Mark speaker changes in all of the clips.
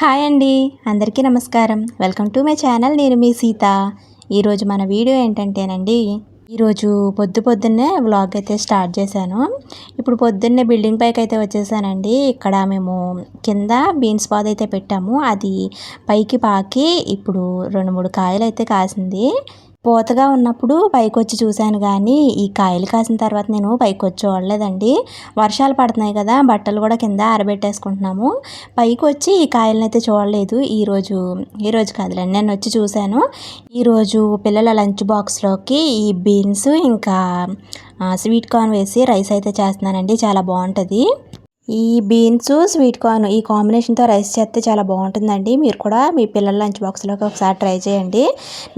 Speaker 1: hi అండి అందరికీ నమస్కారం వెల్కమ్ టు మై ఛానల్ నేను మీ సీత ఈరోజు మన వీడియో ఏంటంటేనండి ఈరోజు పొద్దు పొద్దున్నే వ్లాగ్ అయితే స్టార్ట్ చేశాను ఇప్పుడు పొద్దున్నే బిల్డింగ్ పైకి అయితే వచ్చేసానండి ఇక్కడ మేము కింద బీన్స్ పాద్ అయితే పెట్టాము అది పైకి పాకి ఇప్పుడు రెండు మూడు కాయలు అయితే కాసింది పూతగా ఉన్నప్పుడు పైకి వచ్చి చూశాను కానీ ఈ కాయలు కాసిన తర్వాత నేను పైకి వచ్చి చూడలేదండి వర్షాలు పడుతున్నాయి కదా బట్టలు కూడా కింద ఆరబెట్టేసుకుంటున్నాము పైకి వచ్చి ఈ కాయలను అయితే చూడలేదు ఈరోజు ఈరోజు కాదులేండి నేను వచ్చి చూశాను ఈరోజు పిల్లల లంచ్ బాక్స్లోకి ఈ బీన్స్ ఇంకా స్వీట్ కార్న్ వేసి రైస్ అయితే చేస్తున్నానండి చాలా బాగుంటుంది ఈ బీన్స్ స్వీట్ కార్న్ ఈ కాంబినేషన్తో రైస్ చేస్తే చాలా బాగుంటుందండి మీరు కూడా మీ పిల్లల లంచ్ బాక్స్లోకి ఒకసారి ట్రై చేయండి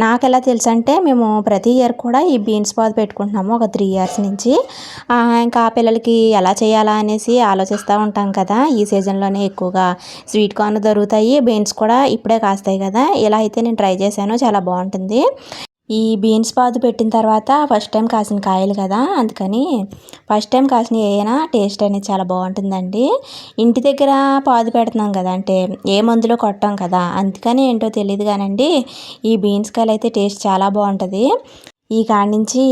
Speaker 1: నాకు ఎలా తెలుసు అంటే మేము ప్రతి ఇయర్ కూడా ఈ బీన్స్ పాదు పెట్టుకుంటున్నాము ఒక త్రీ ఇయర్స్ నుంచి ఇంకా పిల్లలకి ఎలా చేయాలా అనేసి ఆలోచిస్తూ ఉంటాం కదా ఈ సీజన్లోనే ఎక్కువగా స్వీట్ కార్న్ దొరుకుతాయి బీన్స్ కూడా ఇప్పుడే కాస్తాయి కదా ఇలా అయితే నేను ట్రై చేశాను చాలా బాగుంటుంది ఈ బీన్స్ పాదు పెట్టిన తర్వాత ఫస్ట్ టైం కాసిన కాయలు కదా అందుకని ఫస్ట్ టైం కాసిన ఏదైనా టేస్ట్ అనేది చాలా బాగుంటుందండి ఇంటి దగ్గర పాదు పెడుతున్నాం కదా అంటే ఏ మందులో కొట్టాం కదా అందుకని ఏంటో తెలియదు కానండి ఈ బీన్స్ కాయలు అయితే టేస్ట్ చాలా బాగుంటుంది ఈ కాడి నుంచి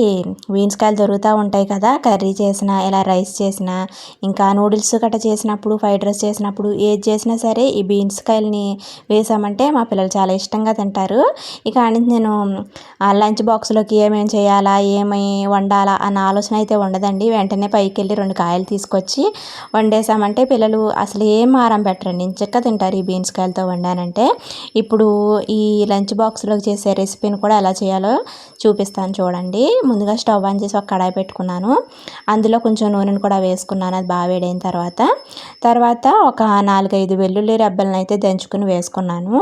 Speaker 1: కాయలు దొరుకుతూ ఉంటాయి కదా కర్రీ చేసినా ఇలా రైస్ చేసినా ఇంకా నూడిల్స్ గట్రా చేసినప్పుడు ఫ్రైడ్ రైస్ చేసినప్పుడు ఏది చేసినా సరే ఈ బీన్స్ కాయలని వేసామంటే మా పిల్లలు చాలా ఇష్టంగా తింటారు ఈ కాడి నుంచి నేను లంచ్ బాక్స్లోకి ఏమేమి చేయాలా ఏమై వండాలా అన్న ఆలోచన అయితే ఉండదండి వెంటనే పైకి వెళ్ళి రెండు కాయలు తీసుకొచ్చి వండేసామంటే పిల్లలు అసలు ఏం ఆరం పెట్టరండి ఇంచక్క తింటారు ఈ బీన్స్ కాయలతో వండానంటే ఇప్పుడు ఈ లంచ్ బాక్స్లోకి చేసే రెసిపీని కూడా ఎలా చేయాలో చూపిస్తాను చేస్తున్నాను చూడండి ముందుగా స్టవ్ ఆన్ చేసి ఒక కడాయి పెట్టుకున్నాను అందులో కొంచెం నూనెను కూడా వేసుకున్నాను అది బాగా వేడైన తర్వాత తర్వాత ఒక నాలుగైదు వెల్లుల్లి రెబ్బలను అయితే దంచుకుని వేసుకున్నాను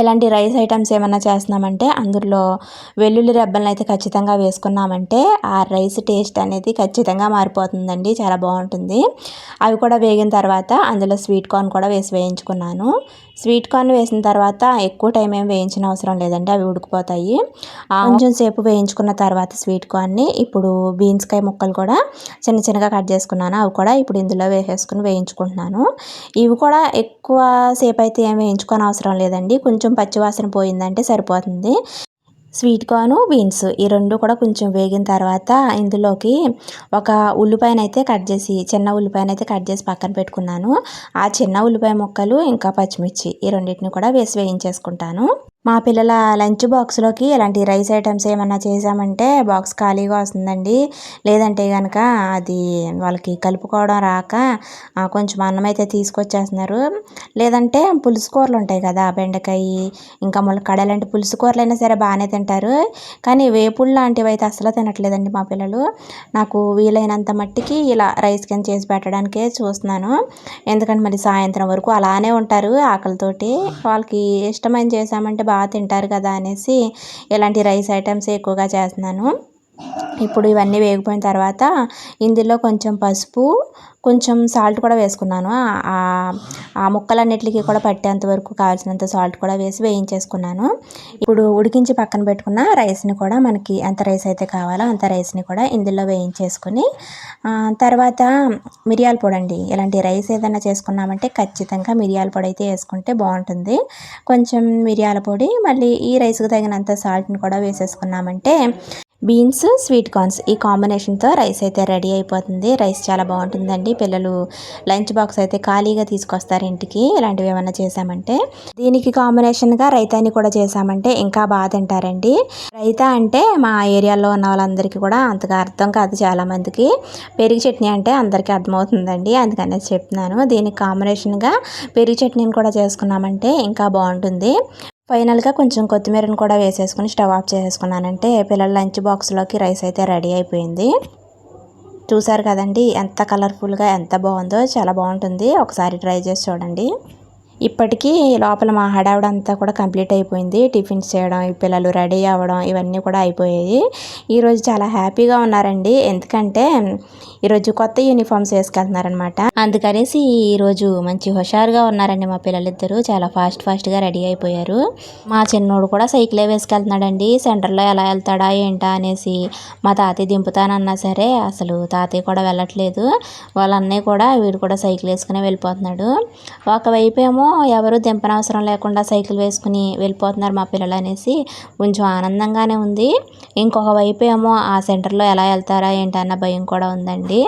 Speaker 1: ఇలాంటి రైస్ ఐటమ్స్ ఏమైనా చేస్తున్నామంటే అందులో వెల్లుల్లి రెబ్బలను అయితే ఖచ్చితంగా వేసుకున్నామంటే ఆ రైస్ టేస్ట్ అనేది ఖచ్చితంగా మారిపోతుందండి చాలా బాగుంటుంది అవి కూడా వేగిన తర్వాత అందులో స్వీట్ కార్న్ కూడా వేసి వేయించుకున్నాను స్వీట్ కార్న్ వేసిన తర్వాత ఎక్కువ టైం ఏం వేయించిన అవసరం లేదండి అవి ఉడికిపోతాయి కొంచెం సేపు వేయించుకున్న తర్వాత స్వీట్ కార్న్ని ఇప్పుడు బీన్స్కాయ ముక్కలు కూడా చిన్న చిన్నగా కట్ చేసుకున్నాను అవి కూడా ఇప్పుడు ఇందులో వేసేసుకుని వేయించుకుంటున్నాను ఇవి కూడా ఎక్కువ సేపు అయితే ఏం వేయించుకొని అవసరం లేదండి కొంచెం పచ్చివాసన పోయిందంటే సరిపోతుంది స్వీట్ కార్ను బీన్స్ ఈ రెండు కూడా కొంచెం వేగిన తర్వాత ఇందులోకి ఒక ఉల్లిపాయనైతే కట్ చేసి చిన్న ఉల్లిపాయనైతే కట్ చేసి పక్కన పెట్టుకున్నాను ఆ చిన్న ఉల్లిపాయ ముక్కలు ఇంకా పచ్చిమిర్చి ఈ రెండింటిని కూడా వేసి వేయించేసుకుంటాను మా పిల్లల లంచ్ బాక్స్లోకి ఇలాంటి రైస్ ఐటమ్స్ ఏమన్నా చేసామంటే బాక్స్ ఖాళీగా వస్తుందండి లేదంటే కనుక అది వాళ్ళకి కలుపుకోవడం రాక కొంచెం అన్నం అయితే తీసుకొచ్చేస్తున్నారు లేదంటే పులుసు కూరలు ఉంటాయి కదా బెండకాయ ఇంకా మళ్ళీ కడలాంటి పులుసు కూరలు అయినా సరే బాగానే తింటారు కానీ వేపుళ్ళు లాంటివి అయితే అసలు తినట్లేదండి మా పిల్లలు నాకు వీలైనంత మట్టికి ఇలా రైస్ కింద చేసి పెట్టడానికే చూస్తున్నాను ఎందుకంటే మరి సాయంత్రం వరకు అలానే ఉంటారు ఆకలితోటి వాళ్ళకి ఇష్టమైన చేసామంటే బాగా తింటారు కదా అనేసి ఇలాంటి రైస్ ఐటమ్స్ ఎక్కువగా చేస్తున్నాను ఇప్పుడు ఇవన్నీ వేగిపోయిన తర్వాత ఇందులో కొంచెం పసుపు కొంచెం సాల్ట్ కూడా వేసుకున్నాను ఆ ముక్కలన్నిటికీ కూడా పట్టేంత వరకు కావాల్సినంత సాల్ట్ కూడా వేసి వేయించేసుకున్నాను ఇప్పుడు ఉడికించి పక్కన పెట్టుకున్న రైస్ని కూడా మనకి ఎంత రైస్ అయితే కావాలో అంత రైస్ని కూడా ఇందులో వేయించేసుకుని తర్వాత మిరియాల పొడి అండి ఇలాంటి రైస్ ఏదైనా చేసుకున్నామంటే ఖచ్చితంగా మిరియాల పొడి అయితే వేసుకుంటే బాగుంటుంది కొంచెం మిరియాల పొడి మళ్ళీ ఈ రైస్కి తగినంత సాల్ట్ని కూడా వేసేసుకున్నామంటే బీన్స్ స్వీట్ కార్న్స్ ఈ కాంబినేషన్తో రైస్ అయితే రెడీ అయిపోతుంది రైస్ చాలా బాగుంటుందండి పిల్లలు లంచ్ బాక్స్ అయితే ఖాళీగా తీసుకొస్తారు ఇంటికి ఇలాంటివి ఏమైనా చేశామంటే దీనికి కాంబినేషన్గా రైతాని కూడా చేశామంటే ఇంకా బాగా తింటారండి రైతా అంటే మా ఏరియాలో ఉన్న వాళ్ళందరికీ కూడా అంతగా అర్థం కాదు చాలామందికి పెరుగు చట్నీ అంటే అందరికీ అర్థమవుతుందండి అందుకనేసి చెప్తున్నాను దీనికి కాంబినేషన్గా పెరుగు చట్నీని కూడా చేసుకున్నామంటే ఇంకా బాగుంటుంది ఫైనల్గా కొంచెం కొత్తిమీరను కూడా వేసేసుకుని స్టవ్ ఆఫ్ చేసేసుకున్నానంటే పిల్లల లంచ్ బాక్స్లోకి రైస్ అయితే రెడీ అయిపోయింది చూసారు కదండి ఎంత కలర్ఫుల్గా ఎంత బాగుందో చాలా బాగుంటుంది ఒకసారి ట్రై చేసి చూడండి ఇప్పటికీ లోపల మా హడావిడ అంతా కూడా కంప్లీట్ అయిపోయింది టిఫిన్స్ చేయడం పిల్లలు రెడీ అవ్వడం ఇవన్నీ కూడా అయిపోయాయి ఈరోజు చాలా హ్యాపీగా ఉన్నారండి ఎందుకంటే ఈరోజు కొత్త యూనిఫామ్స్ వేసుకెళ్తున్నారనమాట అందుకనేసి ఈరోజు మంచి హుషారుగా ఉన్నారండి మా పిల్లలిద్దరూ చాలా ఫాస్ట్ ఫాస్ట్గా రెడీ అయిపోయారు మా చిన్నోడు కూడా సైకిలే వేసుకెళ్తున్నాడండి సెంటర్లో ఎలా వెళ్తాడా ఏంటా అనేసి మా తాతయ్య దింపుతానన్నా సరే అసలు తాతయ్య కూడా వెళ్ళట్లేదు వాళ్ళన్నీ కూడా వీడు కూడా సైకిల్ వేసుకునే వెళ్ళిపోతున్నాడు ఒకవైపు ఏమో ఎవరు దింపనవసరం లేకుండా సైకిల్ వేసుకుని వెళ్ళిపోతున్నారు మా పిల్లలు అనేసి కొంచెం ఆనందంగానే ఉంది ఇంకొక వైపు ఏమో ఆ సెంటర్లో ఎలా వెళ్తారా ఏంటన్న భయం కూడా ఉందండి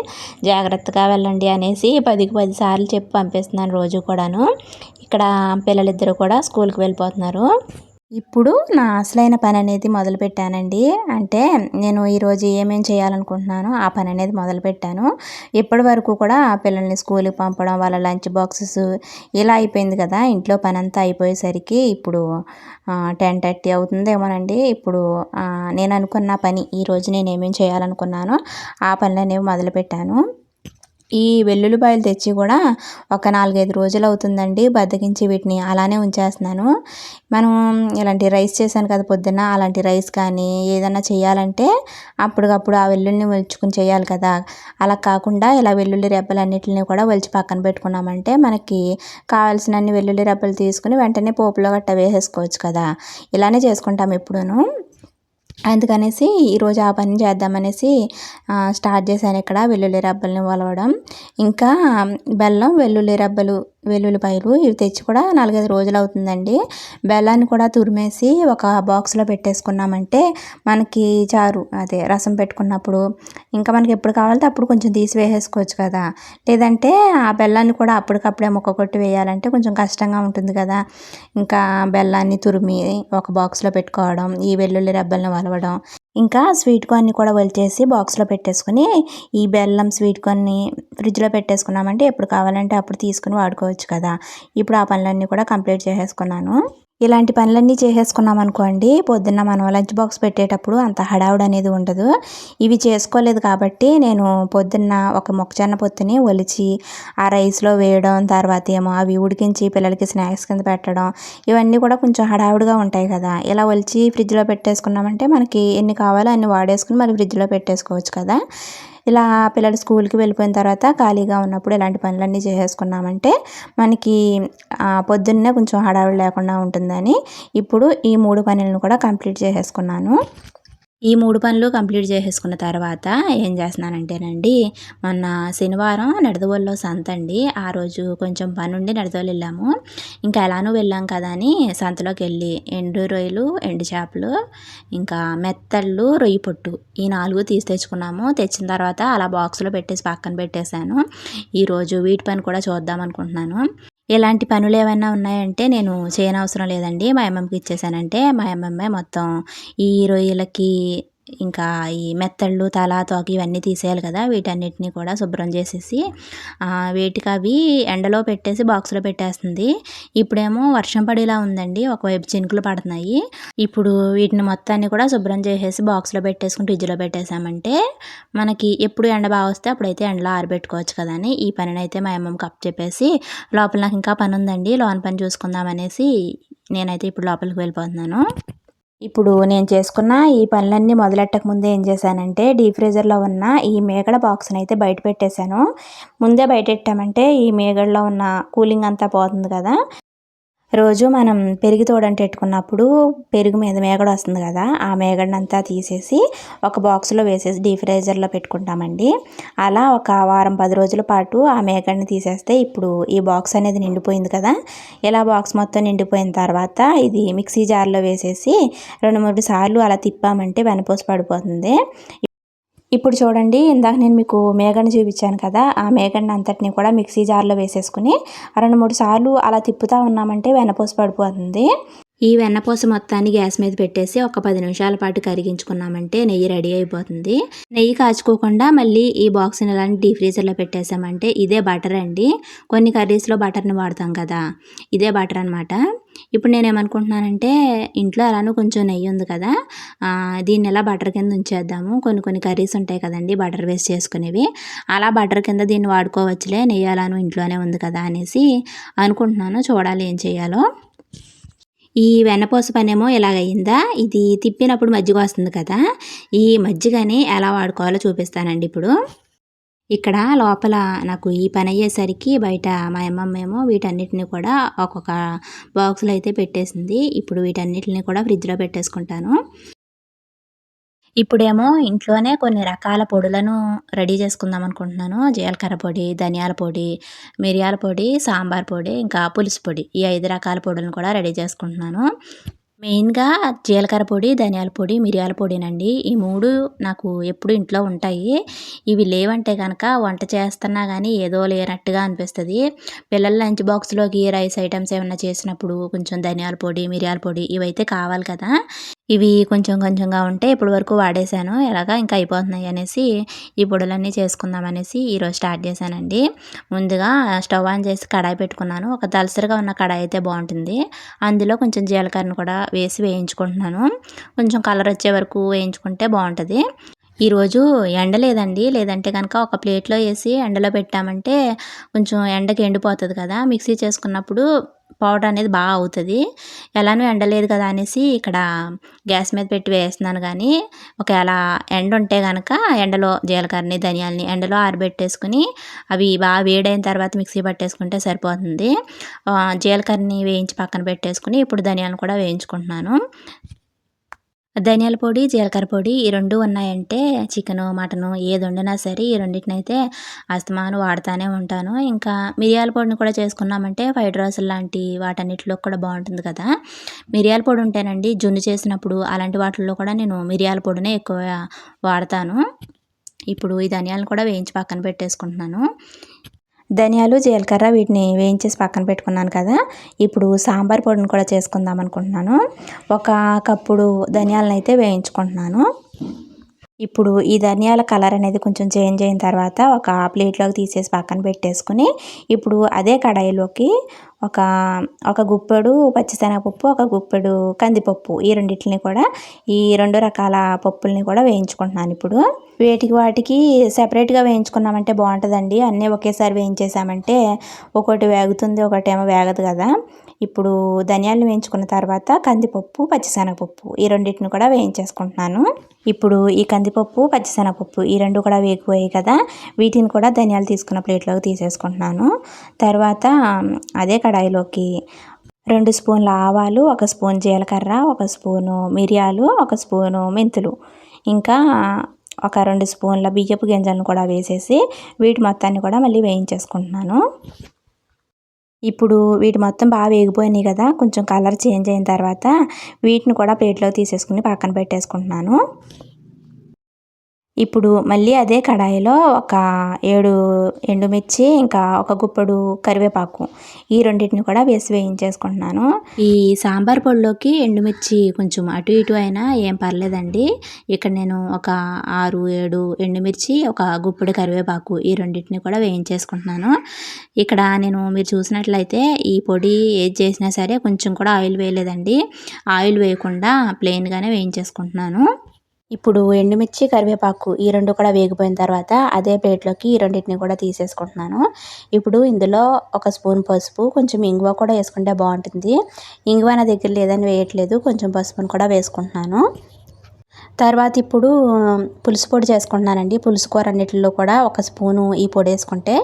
Speaker 1: జాగ్రత్తగా వెళ్ళండి అనేసి పదికి పది సార్లు చెప్పి పంపిస్తున్నాను రోజు కూడాను ఇక్కడ పిల్లలిద్దరూ కూడా స్కూల్కి వెళ్ళిపోతున్నారు ఇప్పుడు నా అసలైన పని అనేది మొదలుపెట్టానండి అంటే నేను ఈరోజు ఏమేమి చేయాలనుకుంటున్నానో ఆ పని అనేది మొదలుపెట్టాను ఇప్పటి వరకు కూడా పిల్లల్ని స్కూల్కి పంపడం వాళ్ళ లంచ్ బాక్సెస్ ఇలా అయిపోయింది కదా ఇంట్లో పని అంతా అయిపోయేసరికి ఇప్పుడు టెన్ థర్టీ అవుతుందేమోనండి ఇప్పుడు నేను అనుకున్న పని ఈరోజు నేను ఏమేమి చేయాలనుకున్నానో ఆ పనులు అనేవి మొదలుపెట్టాను ఈ వెల్లుల్లిపాయలు తెచ్చి కూడా ఒక నాలుగైదు రోజులు అవుతుందండి బద్దకించి వీటిని అలానే ఉంచేస్తున్నాను మనం ఇలాంటి రైస్ చేశాను కదా పొద్దున్న అలాంటి రైస్ కానీ ఏదన్నా చేయాలంటే అప్పటికప్పుడు ఆ వెల్లుల్లిని వలుచుకుని చేయాలి కదా అలా కాకుండా ఇలా వెల్లుల్లి రెబ్బలన్నింటినీ కూడా వలిచి పక్కన పెట్టుకున్నామంటే మనకి కావాల్సినన్ని వెల్లుల్లి రెబ్బలు తీసుకుని వెంటనే పోపులో గట్ట వేసేసుకోవచ్చు కదా ఇలానే చేసుకుంటాం ఎప్పుడూను అందుకనేసి ఈరోజు ఆ పని చేద్దామనేసి స్టార్ట్ చేశాను ఇక్కడ వెల్లుల్లి రబ్బల్ని వలవడం ఇంకా బెల్లం వెల్లుల్లి రబ్బలు వెల్లుల్లి పైరు ఇవి తెచ్చి కూడా నాలుగైదు రోజులు అవుతుందండి బెల్లాన్ని కూడా తురిమేసి ఒక బాక్స్లో పెట్టేసుకున్నామంటే మనకి చారు అదే రసం పెట్టుకున్నప్పుడు ఇంకా మనకి ఎప్పుడు కావాలంటే అప్పుడు కొంచెం తీసి వేసేసుకోవచ్చు కదా లేదంటే ఆ బెల్లాన్ని కూడా అప్పటికప్పుడే మొక్క కొట్టి వేయాలంటే కొంచెం కష్టంగా ఉంటుంది కదా ఇంకా బెల్లాన్ని తురిమి ఒక బాక్స్లో పెట్టుకోవడం ఈ వెల్లుల్లి రెబ్బలను వలవడం ఇంకా స్వీట్ కార్న్ని కూడా వలిచేసి బాక్స్లో పెట్టేసుకుని ఈ బెల్లం స్వీట్ కార్న్ని ఫ్రిడ్జ్లో పెట్టేసుకున్నామంటే ఎప్పుడు కావాలంటే అప్పుడు తీసుకుని వాడుకోవచ్చు కదా ఇప్పుడు ఆ పనులన్నీ కూడా కంప్లీట్ చేసేసుకున్నాను ఇలాంటి పనులన్నీ చేసేసుకున్నాం అనుకోండి పొద్దున్న మనం లంచ్ బాక్స్ పెట్టేటప్పుడు అంత హడావుడు అనేది ఉండదు ఇవి చేసుకోలేదు కాబట్టి నేను పొద్దున్న ఒక మొక్కజొన్న పొత్తుని ఒలిచి ఆ రైస్లో వేయడం తర్వాత ఏమో అవి ఉడికించి పిల్లలకి స్నాక్స్ కింద పెట్టడం ఇవన్నీ కూడా కొంచెం హడావుడిగా ఉంటాయి కదా ఇలా ఒలిచి ఫ్రిడ్జ్లో పెట్టేసుకున్నామంటే మనకి ఎన్ని కావాలో అన్ని వాడేసుకుని మళ్ళీ ఫ్రిడ్జ్లో పెట్టేసుకోవచ్చు కదా ఇలా పిల్లలు స్కూల్కి వెళ్ళిపోయిన తర్వాత ఖాళీగా ఉన్నప్పుడు ఇలాంటి పనులన్నీ చేసేసుకున్నామంటే మనకి పొద్దున్నే కొంచెం హడావిడి లేకుండా ఉంటుందని ఇప్పుడు ఈ మూడు పనులను కూడా కంప్లీట్ చేసేసుకున్నాను ఈ మూడు పనులు కంప్లీట్ చేసేసుకున్న తర్వాత ఏం చేస్తున్నానంటేనండి మొన్న శనివారం నడదవల్లో సంత అండి ఆ రోజు కొంచెం పని ఉండి నడదవలు వెళ్ళాము ఇంకా ఎలానూ వెళ్ళాం కదా అని సంతలోకి వెళ్ళి ఎండు రొయ్యలు ఎండు చేపలు ఇంకా మెత్తళ్ళు రొయ్యి పొట్టు ఈ నాలుగు తీసి తెచ్చుకున్నాము తెచ్చిన తర్వాత అలా బాక్స్లో పెట్టేసి పక్కన పెట్టేశాను ఈరోజు వీటి పని కూడా చూద్దాం అనుకుంటున్నాను ఇలాంటి పనులు ఏమైనా ఉన్నాయంటే నేను చేయనవసరం లేదండి మా అమ్మమ్మకి ఇచ్చేసానంటే మా అమ్మమ్మే మొత్తం ఈ రొయ్యలకి ఇంకా ఈ మెత్తళ్ళు తల తోక ఇవన్నీ తీసేయాలి కదా వీటన్నిటిని కూడా శుభ్రం చేసేసి వీటికి అవి ఎండలో పెట్టేసి బాక్స్లో పెట్టేస్తుంది ఇప్పుడేమో వర్షం పడేలా ఉందండి ఒకవైపు చినుకులు పడుతున్నాయి ఇప్పుడు వీటిని మొత్తాన్ని కూడా శుభ్రం చేసేసి బాక్స్లో పెట్టేసుకుని ఫ్రిడ్జ్లో పెట్టేసామంటే మనకి ఎప్పుడు ఎండ బాగా వస్తే అప్పుడైతే ఎండలో ఆరబెట్టుకోవచ్చు కదా అని ఈ పనినైతే మా అమ్మమ్మ కప్పు చెప్పేసి లోపల నాకు ఇంకా పని ఉందండి లోన్ పని చూసుకుందామనేసి నేనైతే ఇప్పుడు లోపలికి వెళ్ళిపోతున్నాను ఇప్పుడు నేను చేసుకున్న ఈ పనులన్నీ మొదలెట్టక ముందే ఏం చేశానంటే డీ ఫ్రీజర్లో ఉన్న ఈ మేగడ బాక్స్ని అయితే బయట పెట్టేశాను ముందే బయట పెట్టామంటే ఈ మేగడలో ఉన్న కూలింగ్ అంతా పోతుంది కదా రోజు మనం పెరుగు పెట్టుకున్నప్పుడు పెరుగు మీద మేగడ వస్తుంది కదా ఆ మేగడంతా తీసేసి ఒక బాక్స్లో వేసేసి డీప్ ఫ్రైజర్లో పెట్టుకుంటామండి అలా ఒక వారం పది రోజుల పాటు ఆ మేగడిని తీసేస్తే ఇప్పుడు ఈ బాక్స్ అనేది నిండిపోయింది కదా ఇలా బాక్స్ మొత్తం నిండిపోయిన తర్వాత ఇది మిక్సీ జార్లో వేసేసి రెండు మూడు సార్లు అలా తిప్పామంటే వెనపోసి పడిపోతుంది ఇప్పుడు చూడండి ఇందాక నేను మీకు మేగడ చూపించాను కదా ఆ మేగడ అంతటిని కూడా మిక్సీ జార్లో వేసేసుకుని రెండు మూడు సార్లు అలా తిప్పుతూ ఉన్నామంటే వెనపూస పడిపోతుంది ఈ వెన్నపూస మొత్తాన్ని గ్యాస్ మీద పెట్టేసి ఒక పది నిమిషాల పాటు కరిగించుకున్నామంటే నెయ్యి రెడీ అయిపోతుంది నెయ్యి కాచుకోకుండా మళ్ళీ ఈ బాక్స్ని ఇలాంటి డీ ఫ్రీజర్లో పెట్టేసామంటే ఇదే బటర్ అండి కొన్ని కర్రీస్లో బటర్ని వాడతాం కదా ఇదే బటర్ అనమాట ఇప్పుడు నేను ఏమనుకుంటున్నానంటే ఇంట్లో అలానూ కొంచెం నెయ్యి ఉంది కదా దీన్ని ఎలా బటర్ కింద ఉంచేద్దాము కొన్ని కొన్ని కర్రీస్ ఉంటాయి కదండి బటర్ వేస్ట్ చేసుకునేవి అలా బటర్ కింద దీన్ని వాడుకోవచ్చులే నెయ్యి అలానూ ఇంట్లోనే ఉంది కదా అనేసి అనుకుంటున్నాను చూడాలి ఏం చేయాలో ఈ వెన్నపూస పనేమో ఇలాగయిందా ఇది తిప్పినప్పుడు మజ్జిగ వస్తుంది కదా ఈ మజ్జిగని ఎలా వాడుకోవాలో చూపిస్తానండి ఇప్పుడు ఇక్కడ లోపల నాకు ఈ పని అయ్యేసరికి బయట మా అమ్మమ్మ ఏమో వీటన్నిటిని కూడా ఒక్కొక్క బాక్స్లో అయితే పెట్టేసింది ఇప్పుడు వీటన్నిటిని కూడా ఫ్రిడ్జ్లో పెట్టేసుకుంటాను ఇప్పుడేమో ఇంట్లోనే కొన్ని రకాల పొడులను రెడీ చేసుకుందాం అనుకుంటున్నాను జీలకర్ర పొడి ధనియాల పొడి మిరియాల పొడి సాంబార్ పొడి ఇంకా పులుసు పొడి ఈ ఐదు రకాల పొడులను కూడా రెడీ చేసుకుంటున్నాను మెయిన్గా జీలకర్ర పొడి ధనియాల పొడి మిరియాల పొడినండి ఈ మూడు నాకు ఎప్పుడు ఇంట్లో ఉంటాయి ఇవి లేవంటే కనుక వంట చేస్తున్నా కానీ ఏదో లేనట్టుగా అనిపిస్తుంది పిల్లల లంచ్ బాక్స్లోకి రైస్ ఐటమ్స్ ఏమైనా చేసినప్పుడు కొంచెం ధనియాల పొడి మిరియాల పొడి ఇవైతే కావాలి కదా ఇవి కొంచెం కొంచెంగా ఉంటే ఇప్పటి వరకు వాడేశాను ఎలాగా ఇంకా అయిపోతున్నాయి అనేసి ఈ పొడులన్నీ చేసుకుందాం అనేసి ఈరోజు స్టార్ట్ చేశానండి ముందుగా స్టవ్ ఆన్ చేసి కడాయి పెట్టుకున్నాను ఒక దలసరిగా ఉన్న కడాయి అయితే బాగుంటుంది అందులో కొంచెం జీలకర్రను కూడా వేసి వేయించుకుంటున్నాను కొంచెం కలర్ వచ్చే వరకు వేయించుకుంటే బాగుంటుంది ఈరోజు ఎండ లేదండి లేదంటే కనుక ఒక ప్లేట్లో వేసి ఎండలో పెట్టామంటే కొంచెం ఎండకి ఎండిపోతుంది కదా మిక్సీ చేసుకున్నప్పుడు పౌడర్ అనేది బాగా అవుతుంది ఎలానూ ఎండలేదు కదా అనేసి ఇక్కడ గ్యాస్ మీద పెట్టి వేస్తున్నాను కానీ ఒకవేళ ఎండ ఉంటే కనుక ఎండలో జీలకర్రని ధనియాలని ఎండలో ఆరబెట్టేసుకుని అవి బాగా వేడైన తర్వాత మిక్సీ పట్టేసుకుంటే సరిపోతుంది జీలకర్రని వేయించి పక్కన పెట్టేసుకుని ఇప్పుడు ధనియాలను కూడా వేయించుకుంటున్నాను ధనియాల పొడి జీలకర్ర పొడి ఈ రెండు ఉన్నాయంటే చికెను మటను ఏది వండినా సరే ఈ రెండింటినైతే అస్తమాను వాడుతూనే ఉంటాను ఇంకా మిరియాల పొడిని కూడా చేసుకున్నామంటే ఫైడ్ రైస్ లాంటి వాటన్నిటిలో కూడా బాగుంటుంది కదా మిరియాల పొడి ఉంటేనండి జున్ను చేసినప్పుడు అలాంటి వాటిల్లో కూడా నేను మిరియాల పొడినే ఎక్కువ వాడతాను ఇప్పుడు ఈ ధనియాలను కూడా వేయించి పక్కన పెట్టేసుకుంటున్నాను ధనియాలు జీలకర్ర వీటిని వేయించేసి పక్కన పెట్టుకున్నాను కదా ఇప్పుడు సాంబార్ పొడిని కూడా చేసుకుందాం అనుకుంటున్నాను ఒక కప్పుడు ధనియాలను అయితే వేయించుకుంటున్నాను ఇప్పుడు ఈ ధనియాల కలర్ అనేది కొంచెం చేంజ్ అయిన తర్వాత ఒక ప్లేట్లోకి తీసేసి పక్కన పెట్టేసుకుని ఇప్పుడు అదే కడాయిలోకి ఒక ఒక గుప్పెడు పచ్చిశనగపప్పు ఒక గుప్పెడు కందిపప్పు ఈ రెండింటిని కూడా ఈ రెండు రకాల పప్పుల్ని కూడా వేయించుకుంటున్నాను ఇప్పుడు వేటికి వాటికి సెపరేట్గా వేయించుకున్నామంటే బాగుంటుందండి అన్నీ ఒకేసారి వేయించేసామంటే ఒకటి వేగుతుంది ఒకటేమో వేగదు కదా ఇప్పుడు ధనియాలను వేయించుకున్న తర్వాత కందిపప్పు పచ్చిశనగపప్పు ఈ రెండింటిని కూడా వేయించేసుకుంటున్నాను ఇప్పుడు ఈ కందిపప్పు పచ్చిశనగపప్పు ఈ రెండు కూడా వేగిపోయాయి కదా వీటిని కూడా ధనియాలు తీసుకున్న ప్లేట్లోకి తీసేసుకుంటున్నాను తర్వాత అదే కడాయిలోకి రెండు స్పూన్ల ఆవాలు ఒక స్పూన్ జీలకర్ర ఒక స్పూను మిరియాలు ఒక స్పూను మెంతులు ఇంకా ఒక రెండు స్పూన్ల బియ్యపు గింజలను కూడా వేసేసి వీటి మొత్తాన్ని కూడా మళ్ళీ వేయించేసుకుంటున్నాను ఇప్పుడు వీటి మొత్తం బాగా వేగిపోయినాయి కదా కొంచెం కలర్ చేంజ్ అయిన తర్వాత వీటిని కూడా ప్లేట్లో తీసేసుకుని పక్కన పెట్టేసుకుంటున్నాను ఇప్పుడు మళ్ళీ అదే కడాయిలో ఒక ఏడు ఎండుమిర్చి ఇంకా ఒక గుప్పడు కరివేపాకు ఈ రెండింటిని కూడా వేసి వేయించేసుకుంటున్నాను ఈ సాంబార్ పొడిలోకి ఎండుమిర్చి కొంచెం అటు ఇటు అయినా ఏం పర్లేదండి ఇక్కడ నేను ఒక ఆరు ఏడు ఎండుమిర్చి ఒక గుప్పడు కరివేపాకు ఈ రెండింటిని కూడా వేయించేసుకుంటున్నాను ఇక్కడ నేను మీరు చూసినట్లయితే ఈ పొడి ఏది చేసినా సరే కొంచెం కూడా ఆయిల్ వేయలేదండి ఆయిల్ వేయకుండా ప్లెయిన్గానే వేయించేసుకుంటున్నాను ఇప్పుడు ఎండుమిర్చి కరివేపాకు ఈ రెండు కూడా వేగిపోయిన తర్వాత అదే ప్లేట్లోకి ఈ రెండింటిని కూడా తీసేసుకుంటున్నాను ఇప్పుడు ఇందులో ఒక స్పూన్ పసుపు కొంచెం ఇంగువ కూడా వేసుకుంటే బాగుంటుంది ఇంగువ నా దగ్గర లేదని వేయట్లేదు కొంచెం పసుపును కూడా వేసుకుంటున్నాను తర్వాత ఇప్పుడు పులుసు పొడి చేసుకుంటున్నానండి పులుసు కూర అన్నిటిలో కూడా ఒక స్పూను ఈ పొడి వేసుకుంటే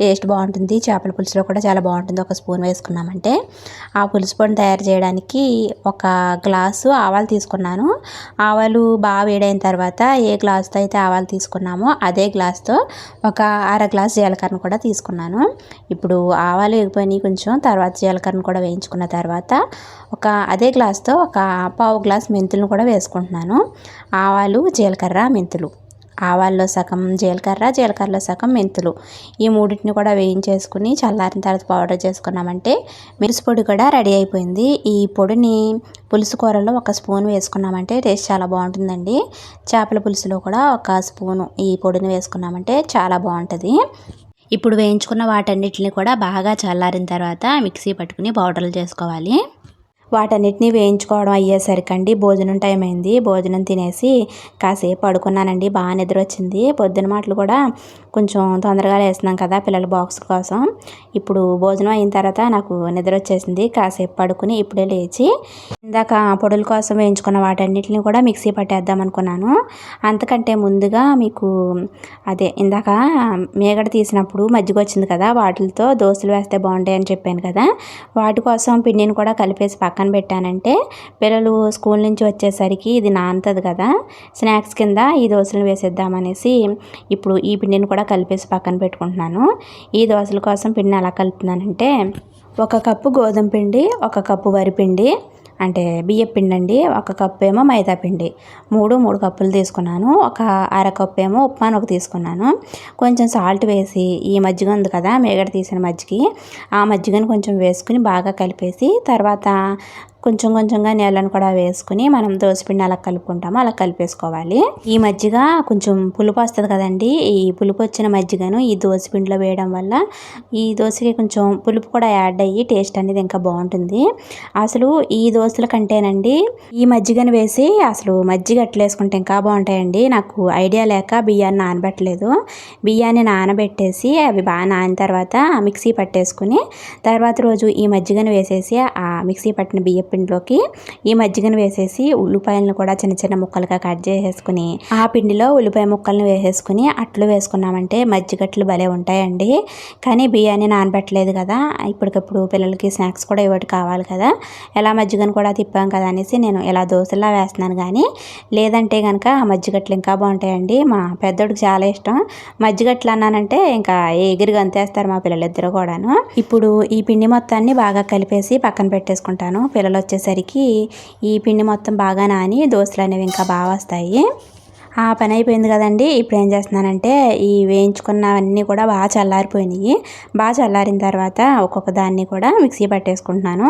Speaker 1: టేస్ట్ బాగుంటుంది చేపల పులుసులో కూడా చాలా బాగుంటుంది ఒక స్పూన్ వేసుకున్నామంటే ఆ పులుసు పొడిని తయారు చేయడానికి ఒక గ్లాసు ఆవాలు తీసుకున్నాను ఆవాలు బాగా వేడైన తర్వాత ఏ గ్లాస్తో అయితే ఆవాలు తీసుకున్నామో అదే గ్లాస్తో ఒక అర గ్లాస్ జీలకర్రను కూడా తీసుకున్నాను ఇప్పుడు ఆవాలు వేగిపోయినాయి కొంచెం తర్వాత జీలకర్రను కూడా వేయించుకున్న తర్వాత ఒక అదే గ్లాస్తో ఒక పావు గ్లాస్ మెంతులను కూడా వేసుకుంటున్నాను ఆవాలు జీలకర్ర మెంతులు ఆవాల్లో సగం జీలకర్ర జీలకర్రలో సగం మెంతులు ఈ మూడింటిని కూడా వేయించేసుకుని చల్లారిన తర్వాత పౌడర్ చేసుకున్నామంటే మిరుసు పొడి కూడా రెడీ అయిపోయింది ఈ పొడిని పులుసు కూరలో ఒక స్పూన్ వేసుకున్నామంటే టేస్ట్ చాలా బాగుంటుందండి చేపల పులుసులో కూడా ఒక స్పూను ఈ పొడిని వేసుకున్నామంటే చాలా బాగుంటుంది ఇప్పుడు వేయించుకున్న వాటన్నిటిని కూడా బాగా చల్లారిన తర్వాత మిక్సీ పట్టుకుని పౌడర్లు చేసుకోవాలి వాటన్నిటిని వేయించుకోవడం అయ్యేసరికండి భోజనం టైం అయింది భోజనం తినేసి కాసేపు పడుకున్నానండి బాగా నిద్ర వచ్చింది పొద్దున మాటలు కూడా కొంచెం తొందరగా లేస్తున్నాం కదా పిల్లల బాక్స్ కోసం ఇప్పుడు భోజనం అయిన తర్వాత నాకు నిద్ర వచ్చేసింది కాసేపు పడుకుని ఇప్పుడే లేచి ఇందాక పొడుల కోసం వేయించుకున్న వాటన్నిటిని కూడా మిక్సీ పట్టేద్దాం అనుకున్నాను అంతకంటే ముందుగా మీకు అదే ఇందాక మేగడ తీసినప్పుడు మజ్జిగ వచ్చింది కదా వాటితో దోశలు వేస్తే బాగుంటాయి అని చెప్పాను కదా వాటి కోసం పిండిని కూడా కలిపేసి పక్క పక్కన పెట్టానంటే పిల్లలు స్కూల్ నుంచి వచ్చేసరికి ఇది నానుతుంది కదా స్నాక్స్ కింద ఈ దోశలు వేసేద్దామనేసి ఇప్పుడు ఈ పిండిని కూడా కలిపేసి పక్కన పెట్టుకుంటున్నాను ఈ దోశల కోసం పిండిని ఎలా కలుపుతున్నానంటే ఒక కప్పు గోధుమ పిండి ఒక కప్పు వరిపిండి అంటే బియ్యపిండి అండి ఒక కప్పు ఏమో మైదా పిండి మూడు మూడు కప్పులు తీసుకున్నాను ఒక అర కప్పు ఏమో ఉప్మా ఒక తీసుకున్నాను కొంచెం సాల్ట్ వేసి ఈ మజ్జిగ ఉంది కదా మేగడ తీసిన మజ్జిగి ఆ మజ్జిగను కొంచెం వేసుకుని బాగా కలిపేసి తర్వాత కొంచెం కొంచెంగా నీళ్ళను కూడా వేసుకుని మనం దోశపిండి అలా కలుపుకుంటాము అలా కలిపేసుకోవాలి ఈ మజ్జిగ కొంచెం పులుపు వస్తుంది కదండి ఈ పులుపు వచ్చిన మజ్జిగను ఈ దోశపిండిలో వేయడం వల్ల ఈ దోశకి కొంచెం పులుపు కూడా యాడ్ అయ్యి టేస్ట్ అనేది ఇంకా బాగుంటుంది అసలు ఈ దోశల కంటేనండి ఈ మజ్జిగను వేసి అసలు మజ్జిగ వేసుకుంటే ఇంకా బాగుంటాయండి నాకు ఐడియా లేక బియ్యాన్ని నానబెట్టలేదు బియ్యాన్ని నానబెట్టేసి అవి బాగా నాన తర్వాత మిక్సీ పట్టేసుకుని తర్వాత రోజు ఈ మజ్జిగను వేసేసి ఆ మిక్సీ పట్టిన బియ్యం పిండిలోకి ఈ మజ్జిగను వేసేసి ఉల్లిపాయలను కూడా చిన్న చిన్న ముక్కలుగా కట్ చేసేసుకుని ఆ పిండిలో ఉల్లిపాయ ముక్కలను వేసేసుకుని అట్లు వేసుకున్నామంటే మజ్జిగట్లు భలే ఉంటాయండి కానీ బియ్యాన్ని నానబెట్టలేదు కదా ఇప్పటికప్పుడు పిల్లలకి స్నాక్స్ కూడా ఇవ్వటి కావాలి కదా ఎలా మజ్జిగను కూడా తిప్పాం కదా అనేసి నేను ఇలా దోశలా వేస్తున్నాను కానీ లేదంటే కనుక ఆ మజ్జిగట్లు ఇంకా బాగుంటాయండి మా పెద్దోడికి చాలా ఇష్టం మజ్జిగట్లు అన్నానంటే ఇంకా ఎగిరి గంతేస్తారు మా పిల్లలిద్దరు కూడాను ఇప్పుడు ఈ పిండి మొత్తాన్ని బాగా కలిపేసి పక్కన పెట్టేసుకుంటాను పిల్లలు వచ్చేసరికి ఈ పిండి మొత్తం బాగా నాని దోశలు అనేవి ఇంకా బాగా వస్తాయి ఆ పని అయిపోయింది కదండి ఇప్పుడు ఏం చేస్తున్నానంటే ఈ వేయించుకున్నవన్నీ కూడా బాగా చల్లారిపోయినాయి బాగా చల్లారిన తర్వాత ఒక్కొక్క దాన్ని కూడా మిక్సీ పట్టేసుకుంటున్నాను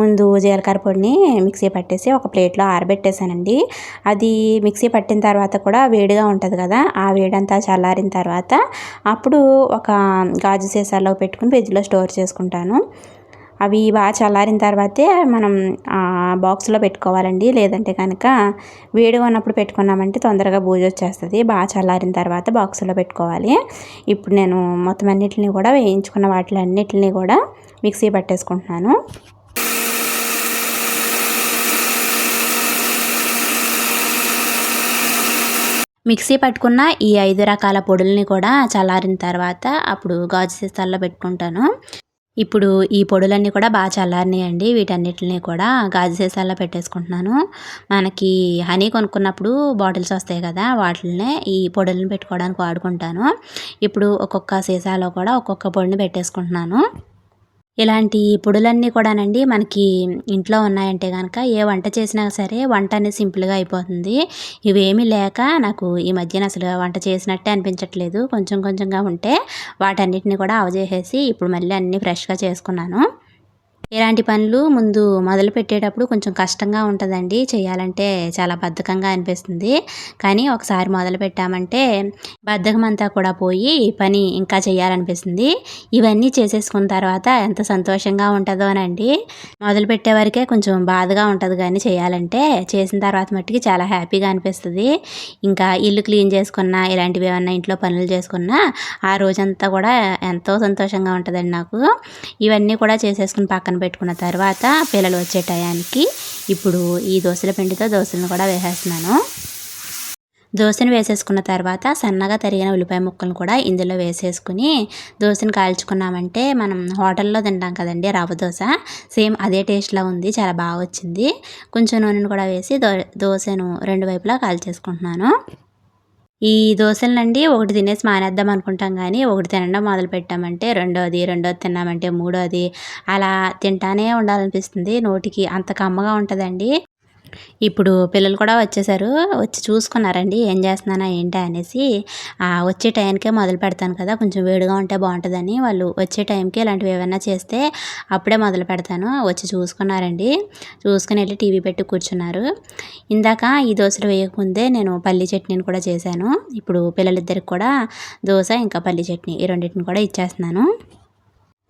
Speaker 1: ముందు జీలకర్ర పొడిని మిక్సీ పట్టేసి ఒక ప్లేట్లో ఆరబెట్టేశానండి అది మిక్సీ పట్టిన తర్వాత కూడా వేడిగా ఉంటుంది కదా ఆ వేడంతా చల్లారిన తర్వాత అప్పుడు ఒక గాజు సీసాలో పెట్టుకుని ఫ్రిడ్జ్లో స్టోర్ చేసుకుంటాను అవి బాగా చల్లారిన తర్వాతే మనం బాక్స్లో పెట్టుకోవాలండి లేదంటే కనుక వేడిగా ఉన్నప్పుడు పెట్టుకున్నామంటే తొందరగా బూజు వచ్చేస్తుంది బాగా చల్లారిన తర్వాత బాక్స్లో పెట్టుకోవాలి ఇప్పుడు నేను మొత్తం అన్నిటిని కూడా వేయించుకున్న వాటిలన్నిటిని కూడా మిక్సీ పట్టేసుకుంటున్నాను మిక్సీ పట్టుకున్న ఈ ఐదు రకాల పొడుల్ని కూడా చల్లారిన తర్వాత అప్పుడు గాజు సీసాల్లో పెట్టుకుంటాను ఇప్పుడు ఈ పొడులన్నీ కూడా బాగా చల్లారినాయండి వీటన్నిటిని కూడా గాజు సీసాల్లో పెట్టేసుకుంటున్నాను మనకి హనీ కొనుక్కున్నప్పుడు బాటిల్స్ వస్తాయి కదా వాటిల్నే ఈ పొడులను పెట్టుకోవడానికి వాడుకుంటాను ఇప్పుడు ఒక్కొక్క సీసాలో కూడా ఒక్కొక్క పొడిని పెట్టేసుకుంటున్నాను ఇలాంటి పొడులన్నీ కూడానండి మనకి ఇంట్లో ఉన్నాయంటే కనుక ఏ వంట చేసినా సరే వంట అనేది సింపుల్గా అయిపోతుంది ఇవేమీ లేక నాకు ఈ మధ్యన అసలు వంట చేసినట్టే అనిపించట్లేదు కొంచెం కొంచెంగా ఉంటే వాటన్నిటిని కూడా అవజేసేసి ఇప్పుడు మళ్ళీ అన్నీ ఫ్రెష్గా చేసుకున్నాను ఇలాంటి పనులు ముందు మొదలు పెట్టేటప్పుడు కొంచెం కష్టంగా ఉంటుందండి చేయాలంటే చాలా బద్ధకంగా అనిపిస్తుంది కానీ ఒకసారి మొదలు పెట్టామంటే బద్ధకం అంతా కూడా పోయి పని ఇంకా చేయాలనిపిస్తుంది ఇవన్నీ చేసేసుకున్న తర్వాత ఎంత సంతోషంగా ఉంటుందో అనండి మొదలు పెట్టే వరకే కొంచెం బాధగా ఉంటుంది కానీ చేయాలంటే చేసిన తర్వాత మట్టికి చాలా హ్యాపీగా అనిపిస్తుంది ఇంకా ఇల్లు క్లీన్ చేసుకున్నా ఇలాంటివి ఏమన్నా ఇంట్లో పనులు చేసుకున్నా ఆ రోజంతా కూడా ఎంతో సంతోషంగా ఉంటుందండి నాకు ఇవన్నీ కూడా చేసేసుకుని పక్కన పెట్టుకున్న తర్వాత పిల్లలు వచ్చే టయానికి ఇప్పుడు ఈ దోశల పిండితో దోశలను కూడా వేసేస్తున్నాను దోశను వేసేసుకున్న తర్వాత సన్నగా తరిగిన ఉల్లిపాయ ముక్కలను కూడా ఇందులో వేసేసుకుని దోశను కాల్చుకున్నామంటే మనం హోటల్లో తింటాం కదండి రవ్వ దోశ సేమ్ అదే టేస్ట్లా ఉంది చాలా బాగా వచ్చింది కొంచెం నూనెను కూడా వేసి దో దోశను రెండు వైపులా కాల్చేసుకుంటున్నాను ఈ దోశలండి ఒకటి తినేసి మానేద్దాం అనుకుంటాం కానీ ఒకటి తినడం మొదలు పెట్టామంటే రెండోది రెండోది తిన్నామంటే మూడోది అలా తింటానే ఉండాలనిపిస్తుంది నోటికి అంత కమ్మగా ఉంటుందండి ఇప్పుడు పిల్లలు కూడా వచ్చేసారు వచ్చి చూసుకున్నారండి ఏం చేస్తున్నానా ఏంటి అనేసి వచ్చే టైంకే మొదలు పెడతాను కదా కొంచెం వేడిగా ఉంటే బాగుంటుందని వాళ్ళు వచ్చే టైంకి ఇలాంటివి ఏమైనా చేస్తే అప్పుడే మొదలు పెడతాను వచ్చి చూసుకున్నారండి చూసుకుని వెళ్ళి టీవీ పెట్టి కూర్చున్నారు ఇందాక ఈ దోశలు వేయకముందే నేను పల్లి చట్నీని కూడా చేశాను ఇప్పుడు పిల్లలిద్దరికి కూడా దోశ ఇంకా పల్లి చట్నీ ఈ రెండింటిని కూడా ఇచ్చేస్తున్నాను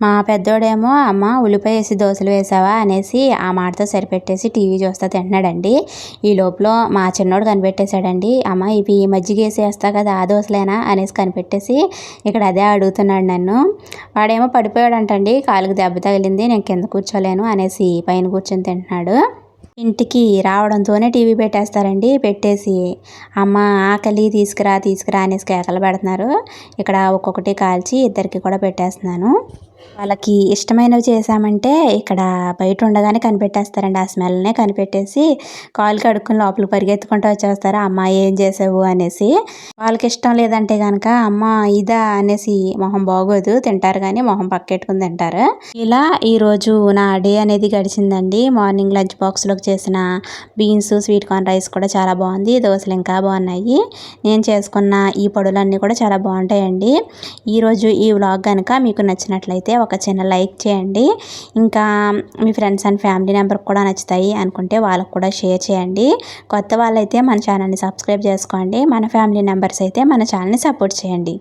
Speaker 1: మా పెద్దోడేమో అమ్మ ఉల్లిపాయ వేసి దోశలు వేసావా అనేసి ఆ మాటతో సరిపెట్టేసి టీవీ చూస్తా తింటున్నాడండి ఈ లోపల మా చిన్నోడు కనిపెట్టేశాడండి అమ్మ ఇవి ఈ మజ్జిగ వేసి వేస్తా కదా ఆ దోశలేనా అనేసి కనిపెట్టేసి ఇక్కడ అదే అడుగుతున్నాడు నన్ను వాడేమో పడిపోయాడంటండి కాలుకు దెబ్బ తగిలింది నేను కింద కూర్చోలేను అనేసి పైన కూర్చొని తింటున్నాడు ఇంటికి రావడంతోనే టీవీ పెట్టేస్తారండి పెట్టేసి అమ్మ ఆకలి తీసుకురా తీసుకురా అనేసి కేకలు పెడుతున్నారు ఇక్కడ ఒక్కొక్కటి కాల్చి ఇద్దరికి కూడా పెట్టేస్తున్నాను వాళ్ళకి ఇష్టమైనవి చేసామంటే ఇక్కడ బయట ఉండగానే కనిపెట్టేస్తారండి ఆ స్మెల్నే కనిపెట్టేసి కాలు కడుక్కుని లోపలికి పరిగెత్తుకుంటూ వచ్చేస్తారు అమ్మ ఏం చేసావు అనేసి వాళ్ళకి ఇష్టం లేదంటే కనుక అమ్మ ఇదా అనేసి మొహం బాగోదు తింటారు కానీ మొహం పక్కెట్టుకుని తింటారు ఇలా ఈరోజు నా డే అనేది గడిచిందండి మార్నింగ్ లంచ్ బాక్స్లోకి చేసిన బీన్స్ స్వీట్ కార్న్ రైస్ కూడా చాలా బాగుంది దోశలు ఇంకా బాగున్నాయి నేను చేసుకున్న ఈ పొడులన్నీ కూడా చాలా బాగుంటాయండి ఈరోజు ఈ వ్లాగ్ కనుక మీకు నచ్చినట్లయితే నచ్చితే ఒక చిన్న లైక్ చేయండి ఇంకా మీ ఫ్రెండ్స్ అండ్ ఫ్యామిలీ మెంబర్కి కూడా నచ్చుతాయి అనుకుంటే వాళ్ళకు కూడా షేర్ చేయండి కొత్త వాళ్ళైతే మన ఛానల్ని సబ్స్క్రైబ్ చేసుకోండి మన ఫ్యామిలీ మెంబర్స్ అయితే మన ఛానల్ని సపోర్ట్ చేయండి